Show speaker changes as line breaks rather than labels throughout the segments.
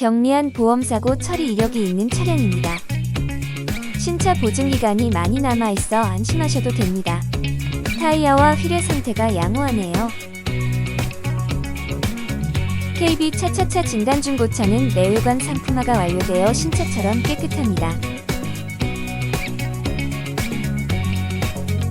경미한 보험사고 처리 이력이 있는 차량입니다. 신차 보증기간이 많이 남아있어 안심하셔도 됩니다. 타이어와 휠의 상태가 양호하네요. KB 차차차 진단 중고차는 내외관 상품화가 완료되어 신차처럼 깨끗합니다.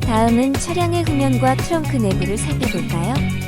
다음은 차량의 후면과 트렁크 내부를 살펴볼까요?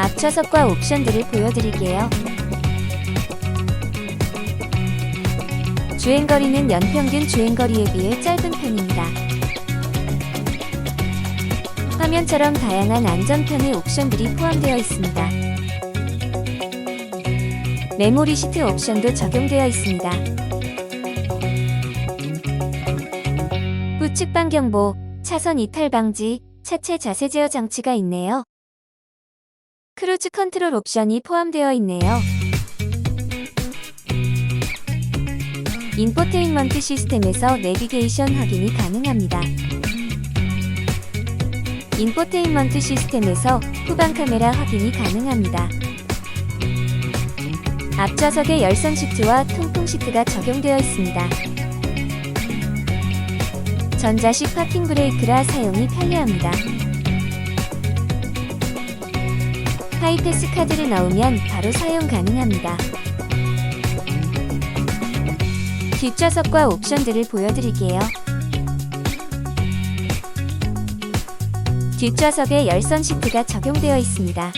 앞좌석과 옵션들을 보여드릴게요. 주행거리는 연평균 주행거리에 비해 짧은 편입니다. 화면처럼 다양한 안전편의 옵션들이 포함되어 있습니다. 메모리 시트 옵션도 적용되어 있습니다. 우측 반경보, 차선 이탈 방지, 차체 자세 제어 장치가 있네요. 크루즈 컨트롤 옵션이 포함되어 있네요. 인포테인먼트 시스템에서 내비게이션 확인이 가능합니다. 인포테인먼트 시스템에서 후방 카메라 확인이 가능합니다. 앞좌석에 열선 시트와 통풍 시트가 적용되어 있습니다. 전자식 파킹 브레이크라 사용이 편리합니다. 하이패스 카드를 넣으면 바로 사용 가능합니다. 뒷좌석과 옵션들을 보여드릴게요. 뒷좌석에 열선 시트가 적용되어 있습니다.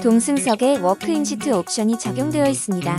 동승석에 워크인 시트 옵션이 적용되어 있습니다.